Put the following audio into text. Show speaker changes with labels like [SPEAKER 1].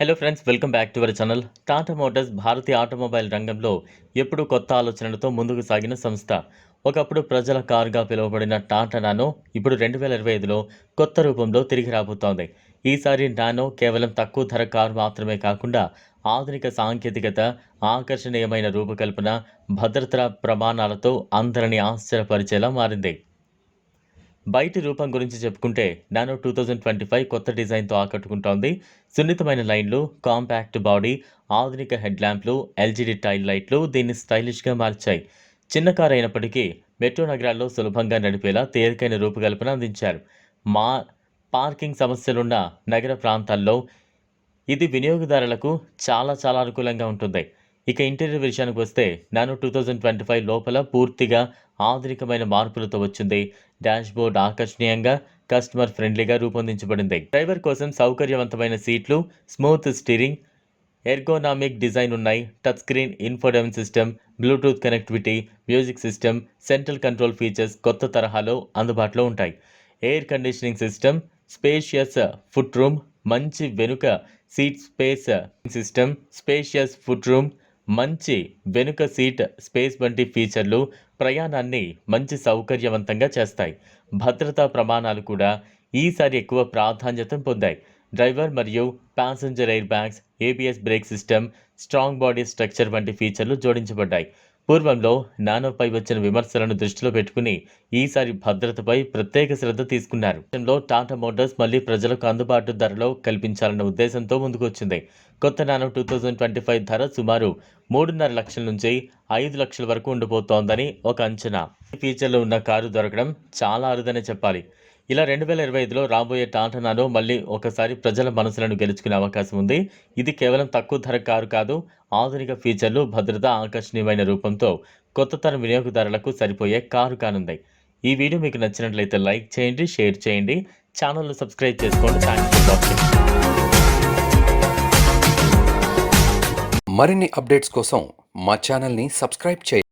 [SPEAKER 1] Hello friends welcome back to our channel Tata Motors Bharatiya automobile రంగంలో ఎప్పుడూ కొత్త ఆలోచనలతో ముందుకు సాగిన సంస్థ. ఒకప్పుడు ప్రజల కారుగా పిలువబడిన టాటా నానో ఇప్పుడు రెండు వేల ఇరవై ఐదులో కొత్త రూపంలో తిరిగి రాబోతోంది. ఈసారి నానో కేవలం తక్కువ ధర కారు మాత్రమే కాకుండా ఆధునిక సాంకేతికత ఆకర్షణీయమైన రూపకల్పన భద్రతా ప్రమాణాలతో అందరినీ ఆశ్చర్యపరిచేలా మారింది. బయటి రూపం గురించి చెప్పుకుంటే Nano two thousand twenty five కొత్త డిజైన్తో ఆకట్టుకుంటోంది. సున్నితమైన లైన్లు కాంపాక్ట్ బాడీ ఆధునిక హెడ్ ల్యాంప్లు ఎల్జీడీ టైల్ లైట్లు దీన్ని స్టైలిష్గా మార్చాయి. చిన్న కారు అయినప్పటికీ మెట్రో నగరాల్లో సులభంగా నడిపేలా తేలికైన రూపకల్పన అందించారు. మా పార్కింగ్ సమస్యలున్న నగర ప్రాంతాల్లో ఇది వినియోగదారులకు చాలా చాలా అనుకూలంగా ఉంటుంది. ఇక ఇంటీరియర్ విషయానికి వస్తే Nano two thousand twenty five లోపల పూర్తిగా ఆధునికమైన మార్పులతో వచ్చింది. డాష్బోర్డ్ ఆకర్షణీయంగా కస్టమర్ ఫ్రెండ్లీగా రూపొందించబడింది. డ్రైవర్ కోసం సౌకర్యవంతమైన సీట్లు స్మూత్ స్టీరింగ్ ఎర్గోనామిక్ డిజైన్ ఉన్నాయి. Touch screen infotainment system Bluetooth connectivity music system central control features కొత్త తరహాలో అందుబాటులో ఉంటాయి. Air conditioning system spacious foot room మంచి వెనుక seat space system spacious foot room మంచి వెనుక సీట్ స్పేస్ వంటి ఫీచర్లు ప్రయాణాన్ని మంచి సౌకర్యవంతంగా చేస్తాయి. భద్రతా ప్రమాణాలు కూడా ఈసారి ఎక్కువ ప్రాధాన్యత పొందాయి. డ్రైవర్ మరియు passenger air bags ABS brake system strong body structure వంటి ఫీచర్లు జోడించబడ్డాయి. పూర్వంలో నానోపై వచ్చిన విమర్శలను దృష్టిలో పెట్టుకుని ఈసారి భద్రతపై ప్రత్యేక శ్రద్ధ తీసుకున్నారు. దేశంలో టాటా మోటార్స్ మళ్ళీ ప్రజలకు అందుబాటు ధరలో కల్పించాలన్న ఉద్దేశంతో ముందుకొచ్చింది. కొత్త Nano two thousand twenty five ధర సుమారు మూడున్నర లక్షల నుంచి ఐదు లక్షల వరకు ఉండిపోతోందని ఒక అంచనా. ఈ ఫీచర్లు ఉన్న కారు దొరకడం చాలా అరుదనే చెప్పాలి. ఇలా రెండు వేల ఇరవై ఐదులో రాబోయే టాటా నానో మళ్ళీ ఒకసారి ప్రజల మనసులను గెలుచుకునే అవకాశం ఉంది. ఇది కేవలం తక్కువ ధర కారు కాదు ఆధునిక ఫీచర్లు భద్రత ఆకర్షణీయమైన రూపంతో కొత్త తరం వినియోగదారులకు సరిపోయే కారు కానుంది. ఈ వీడియో మీకు నచ్చినట్లయితే లైక్ చేయండి షేర్ చేయండి. ఛానల్ను సబ్స్క్రైబ్ చేసుకోండి. థ్యాంక్స్ ఫర్ వాచింగ్
[SPEAKER 2] మరిన్ని అప్డేట్స్ కోసం మా ఛానల్ని సబ్స్క్రైబ్ చేయండి.